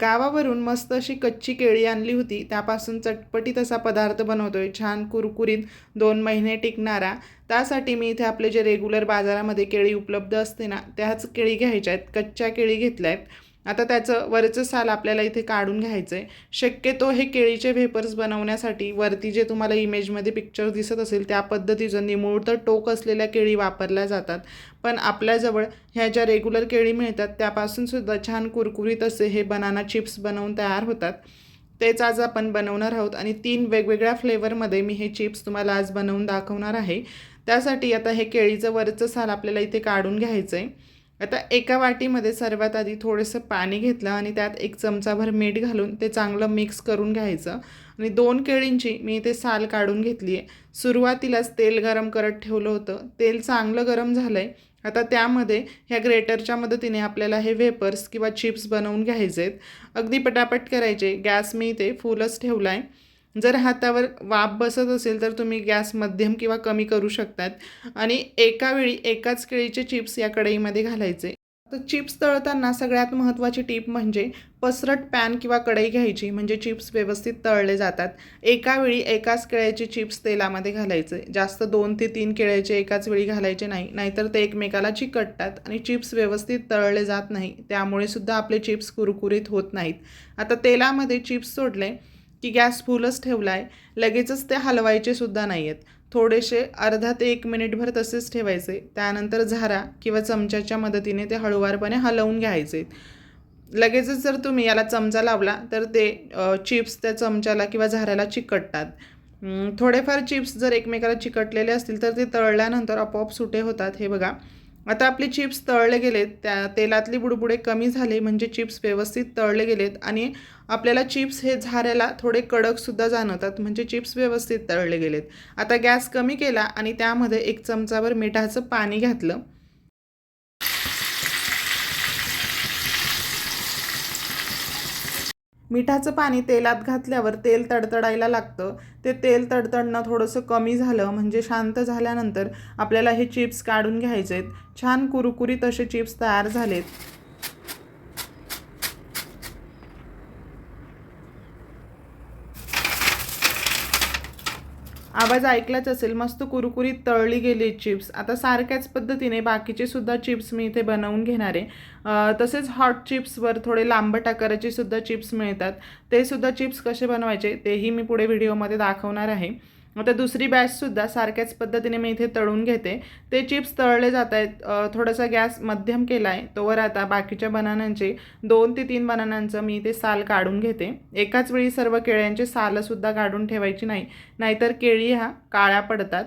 गावावरून मस्त अशी कच्ची केळी आणली होती. त्यापासून चटपटीत असा पदार्थ बनवतोय. छान कुरकुरीत दोन महिने टिकणारा. त्यासाठी मी इथे आपले जे रेग्युलर बाजारामध्ये केळी उपलब्ध असते ना त्याच केळी घ्यायच्या आहेत. कच्च्या केळी घेतल्या आहेत. आता त्याचं वरचं साल आपल्याला इथे काढून घ्यायचं आहे शक्यतो हे केळीचे व्हेपर्स बनवण्यासाठी वरती जे तुम्हाला इमेजमध्ये पिक्चर दिसत असेल त्या पद्धतीचं निमूळ तर टोक असलेल्या केळी वापरल्या जातात. पण आपल्याजवळ ह्या ज्या रेग्युलर केळी मिळतात त्यापासून सुद्धा छान कुरकुरीत असे हे बनाना चिप्स बनवून तयार होतात. तेच आज आपण बनवणार आहोत आणि तीन वेगवेगळ्या फ्लेवरमध्ये मी हे चिप्स तुम्हाला आज बनवून दाखवणार आहे. त्यासाठी आता हे केळीचं वरचं साल आपल्याला इथे काढून घ्यायचं आहे आता एका वाटीमध्ये सर्वात आधी थोडंसं पाणी घेतलं आणि त्यात एक चमचाभर मीठ घालून ते चांगलं मिक्स करून घ्यायचं. आणि दोन केळींची मी ते साल काढून घेतली आहे सुरुवातीलाच तेल गरम करत ठेवलं होतं. तेल चांगलं गरम झालं आहे आता त्यामध्ये ह्या ग्रेटरच्या मदतीने आपल्याला हे वेपर्स किंवा चिप्स बनवून घ्यायचे आहेत अगदी पटापट करायचे. गॅस मी इथे फुलच ठेवला आहे जर हातावर वाफ बसत असेल तर तुम्ही गॅस मध्यम किंवा कमी करू शकतात. आणि एका वेळी एकाच केळीचे चिप्स या कढईमध्ये घालायचे. तर चिप्स तळताना सगळ्यात महत्त्वाची टीप म्हणजे पसरट पॅन किंवा कढई घ्यायची. म्हणजे चिप्स व्यवस्थित तळले जातात. एका वेळी एकाच केळ्याचे चिप्स तेलामध्ये घालायचे. जास्त दोन ते तीन केळ्याचे एकाच वेळी घालायचे नाही. नाहीतर ते एकमेकाला चिकटतात आणि चिप्स व्यवस्थित तळले जात नाही. त्यामुळे सुद्धा आपले चिप्स कुरकुरीत होत नाहीत. आता तेलामध्ये चिप्स सोडले. की गॅस फुलच ठेवला आहे लगेचच ते हलवायचे सुद्धा नाही आहेत थोडेसे अर्धा ते एक मिनिटभर तसेच ठेवायचे. त्यानंतर झारा किंवा चमच्याच्या मदतीने ते हळूवारपणे हलवून घ्यायचे. लगेचच जर तुम्ही याला चमचा लावला तर ते चिप्स त्या चमच्याला किंवा झाऱ्याला चिकटतात. थोडेफार चिप्स जर एकमेकाला चिकटलेले असतील तर ते तळल्यानंतर आपोआप सुटे होतात. हे बघा. आता आपले चिप्स तळले गेलेत त्या तेलातली बुडबुडे कमी झाले म्हणजे चिप्स व्यवस्थित तळले गेलेत आणि आपल्याला चिप्स हे झाऱ्याला थोडे कडकसुद्धा जाणवतात म्हणजे चिप्स व्यवस्थित तळले गेलेत. आता गॅस कमी केला आणि त्यामध्ये एक चमचाभर मिठाचं पाणी घातलं. मिठाचं पाणी तेलात घातल्यावर तेल तडतडायला लागतं. ते तेल तडतडणं थोडंसं कमी झालं म्हणजे शांत झाल्यानंतर आपल्याला हे चिप्स काढून घ्यायचे आहेत छान कुरकुरीत असे चिप्स तयार झालेत. आवाज ऐकलाच असेल मस्त कुरकुरीत तळली गेली चिप्स. आता सारख्याच पद्धतीने बाकीचे सुद्धा चिप्स मी इथे बनवून घेणार आहे. तसेच हॉट चिप्सवर थोडे लांबट आकाराचे सुद्धा चिप्स मिळतात. ते सुद्धा चिप्स कसे बनवायचे तेही मी पुढे व्हिडिओमध्ये दाखवणार आहे. आता दुसरी बॅचसुद्धा सारख्याच पद्धतीने मी इथे तळून घेते. ते चिप्स तळले जात आहेत थोडासा गॅस मध्यम केला आहे तोवर आता बाकीच्या बनानांचे दोन ते तीन बनानांचं मी इथे साल काढून घेते. एकाच वेळी सर्व केळ्यांचे सालंसुद्धा काढून ठेवायची नाही. नाहीतर केळी ह्या काळ्या पडतात.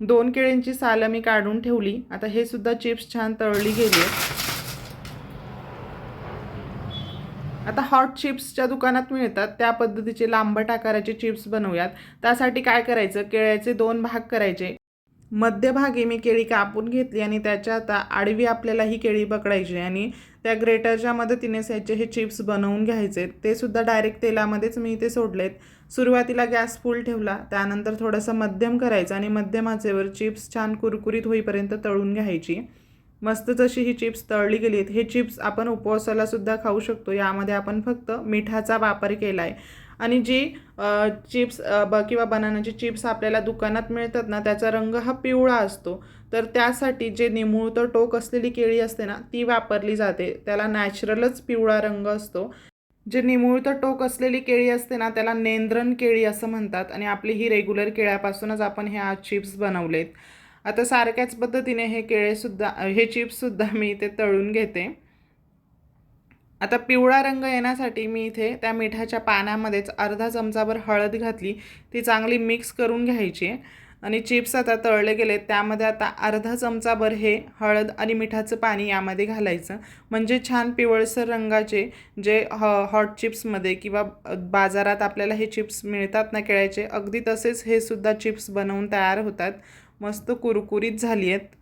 दोन केळींची सालं मी काढून ठेवली. आता हे सुद्धा चिप्स छान तळली गेली आहेत आता हॉट चिप्सच्या दुकानात मिळतात. त्या पद्धतीचे लांबट आकाराचे चिप्स बनवूयात. त्यासाठी काय करायचं? केळ्याचे दोन भाग करायचे. मध्यभागी मी केळी कापून घेतली आणि त्याच्या आता आडवी आपल्याला ही केळी पकडायची आणि त्या ग्रेटरच्या मदतीने याचे हे चिप्स बनवून घ्यायचे. ते सुद्धा डायरेक्ट तेलामध्येच मी इथे सोडलेत. सुरुवातीला गॅस फुल ठेवला. त्यानंतर थोडंसं मध्यम करायचं आणि मध्यमाचेवर चिप्स छान कुरकुरीत होईपर्यंत तळून घ्यायची. मस्त जशी ही चिप्स तळली गेली आहेत हे चिप्स आपण उपवासाला सुद्धा खाऊ शकतो. यामध्ये आपण फक्त मिठाचा वापर केला आहे आणि जी चिप्स ब किंवा बनानाची चिप्स आपल्याला दुकानात मिळतात ना त्याचा रंग हा पिवळा असतो. तर त्यासाठी जे निमुळतं टोक असलेली केळी असते ना ती वापरली जाते. त्याला नॅचरलच पिवळा रंग असतो. जे निमुळतं टोक असलेली केळी असते ना त्याला नेंद्रन केळी असं म्हणतात. आणि आपली ही रेग्युलर केळ्यापासूनच आपण हे आज चिप्स बनवलेत. आता सारख्याच पद्धतीने हे केळेसुद्धा हे चिप्ससुद्धा मी इथे तळून घेते. आता पिवळा रंग येण्यासाठी मी इथे त्या मिठाच्या पाण्यामध्येच अर्धा चमचाभर हळद घातली. ती चांगली मिक्स करून घ्यायची. आहे आणि चिप्स आता तळले गेले त्यामध्ये आता अर्धा चमचाभर हे हळद आणि मिठाचं पाणी यामध्ये घालायचं. म्हणजे छान पिवळसर रंगाचे जे ह हॉट चिप्समध्ये किंवा बाजारात आपल्याला हे चिप्स मिळतात ना केळ्याचे अगदी तसेच हे सुद्धा चिप्स बनवून तयार होतात. मस्त कुरकुरीत झाली आहेत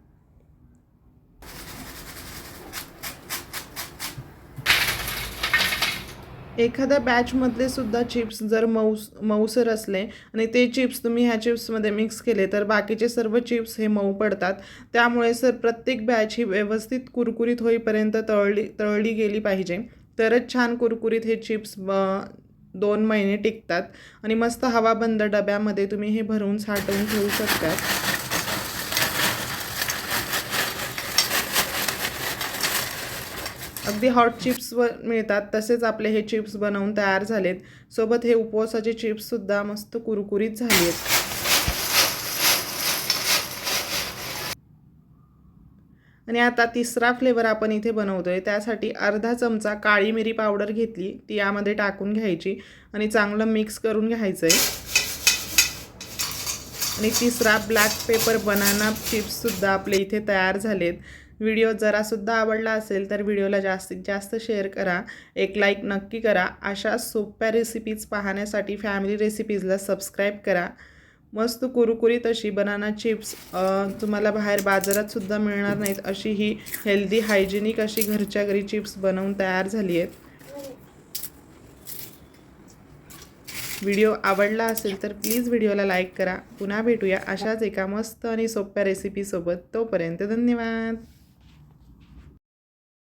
एखाद्या बॅचमधले सुद्धा चिप्स जर मऊस मऊसर असले आणि ते चिप्स तुम्ही ह्या चिप्समध्ये मिक्स केले तर बाकीचे सर्व चिप्स हे मऊ पडतात. त्यामुळे सर प्रत्येक बॅच ही व्यवस्थित कुरकुरीत होईपर्यंत तळली तळली गेली पाहिजे. तरच छान कुरकुरीत हे चिप्स दोन महिने टिकतात. आणि मस्त हवाबंद डब्यामध्ये तुम्ही हे भरून साठवून ठेवू शकतात. अगदी हॉट चिप्स व मिळतात तसेच आपले हे चिप्स बनवून तयार झालेत. सोबत हे उपवासाचे चिप्ससुद्धा मस्त कुरकुरीत झाले आहेत आणि आता तिसरा फ्लेवर आपण इथे बनवतोय. त्यासाठी अर्धा चमचा काळी मिरी पावडर घेतली. ती यामध्ये टाकून घ्यायची आणि चांगलं मिक्स करून घ्यायचं आहे आणि तिसरा ब्लॅक पेपर बनाना चिप्ससुद्धा आपले इथे तयार झालेत. व्हिडिओ जरासुद्धा आवडला असेल तर व्हिडिओला जास्तीत जास्त शेअर करा. एक लाईक नक्की करा. अशा सोप्या रेसिपीज पाहण्यासाठी फॅमिली रेसिपीजला सबस्क्राईब करा. मस्त कुरकुरीत अशी बनाना चिप्स तुम्हाला बाहेर बाजारातसुद्धा मिळणार नाहीत अशी ही हेल्दी हायजेनिक अशी घरच्या घरी चिप्स बनवून तयार झाली आहेत. व्हिडिओ आवडला असेल तर प्लीज व्हिडिओला लाईक करा. पुन्हा भेटूया अशाच एका मस्त आणि सोप्या रेसिपीसोबत तोपर्यंत धन्यवाद!